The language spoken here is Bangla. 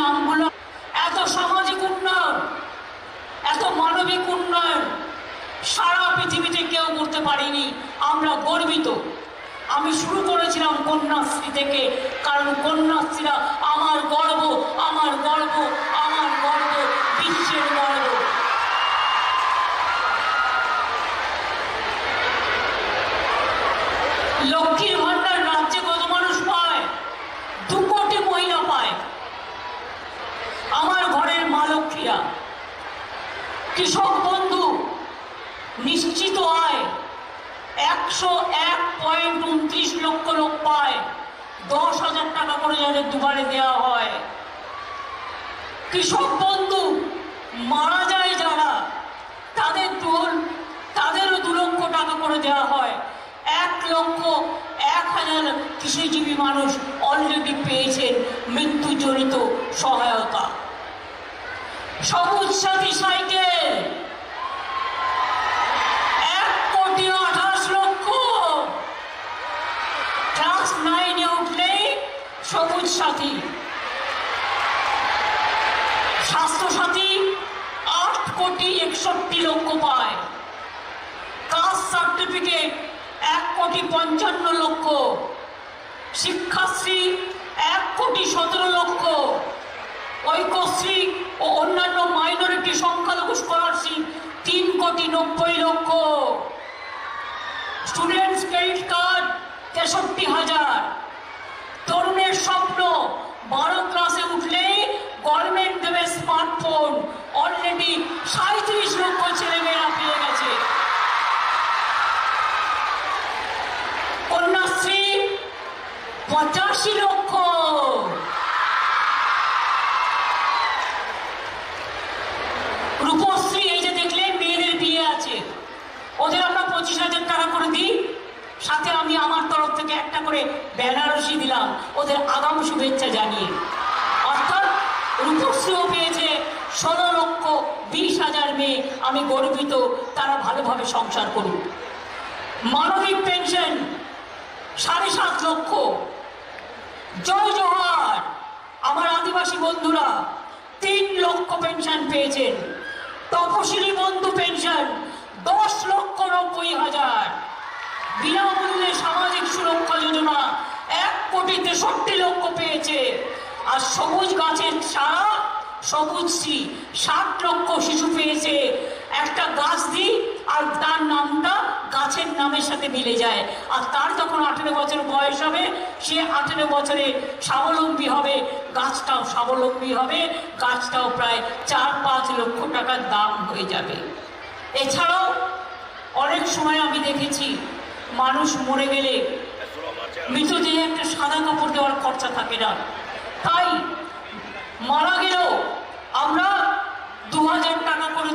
নামগুলো এত সামাজিক উন্নয়ন, এত মানবিক উন্নয়ন সারা পৃথিবীতে কেউ করতে পারিনি। আমরা গর্বিত। আমি শুরু করেছিলাম কন্যাশ্রী থেকে, কারণ কন্যাশ্রীরা আমার গর্ব আমার গর্ব আমার গর্ব বিশ্বের গর্ব লক্ষ্মীর ভান্ডার রাজ্যে কত মানুষ পায় দু কোটি মহিলা পায় আমার ঘরের মা লক্ষ্মীরা কৃষক বন্ধু, নিশ্চিত আয় একশো এক পয়েন্ট উনত্রিশ লক্ষ লোক পায়। দশ হাজার টাকা করে যাদের দুবারে দেওয়া হয়। কৃষক বন্ধু, মারা যায় যারা, তাদের দোল তাদেরও দু লক্ষ টাকা করে দেওয়া হয়। এক লক্ষ এক হাজার কৃষিজীবী মানুষ অলরেডি পেয়েছেন মৃত্যুজনিত সহায়তা। সবুজ সাথী সাইকেল এক কোটি আঠাশ লক্ষ। ক্লাস নাইনে উঠলেই সবুজ সাথী স্বাস্থ্যসাথী আট কোটি একষট্টি লক্ষ পায়। কাস্ট সার্টিফিকেট এক কোটি পঞ্চান্ন লক্ষ। শিক্ষাশ্রী এক কোটি সতেরো লক্ষ। ঐক্যশ্রী ও অন্যান্য মাইনরিটি সংখ্যালঘু স্কলারশিপ তিন কোটি নব্বই লক্ষ। স্টুডেন্টস ক্রেডিট কার্ড তেষট্টি হাজার। তরুণের স্বপ্ন, বারো ক্লাসে উঠলেই গভর্নমেন্ট দেবে স্মার্টফোন অলরেডি সাঁত্রিশ লক্ষ ছেলেমেয়েরা পেয়ে গেছে। কন্যাশ্রী, পঁচাশি লক্ষ রূপশ্রী এই যে দেখলে মেয়েদের বিয়ে আছে ওদের আমরা পঁচিশ হাজার টাকা করে দিই সাথে আমি আমার তরফ থেকে একটা করে বেনারসি দিলাম। ওদের আগাম শুভেচ্ছা জানিয়ে। অর্থাৎ রূপশ্রীও পেয়েছে ষোলো লক্ষ বিশ হাজার মেয়ে। আমি গর্বিত, তারা ভালোভাবে সংসার করুক। মানবিক পেনশন সাড়ে সাত লক্ষ। জয় জোহার। আমার আদিবাসী বন্ধুরা, তিন লক্ষ পেনশন পেয়েছেন। তপশিলি বন্ধু পেনশন দশ লক্ষ নব্বই হাজার বিনামূল্যে সামাজিক সুরক্ষা যোজনা এক কোটি তেষট্টি লক্ষ পেয়েছে। আর সবুজ গাছের ছাড়া সবুজ শ্রী ষাট লক্ষ শিশু পেয়েছে। একটা গাছ দিই আর তার নামটা গাছের নামের সাথে মিলে যায়। আর তার যখন আঠেরো বছর বয়স হবে, সে আঠেরো বছরে স্বাবলম্বী হবে। গাছটাও স্বাবলম্বী হবে, গাছটাও প্রায় চার পাঁচ লক্ষ টাকার দাম হয়ে যাবে। এছাড়াও অনেক সময় আমি দেখেছি, মানুষ মরে গেলে মৃতদেহে একটা সাদা কাপড় দেওয়ার খরচা থাকে না। তাই মারা গেলেও আমরা দু হাজার টাকা করে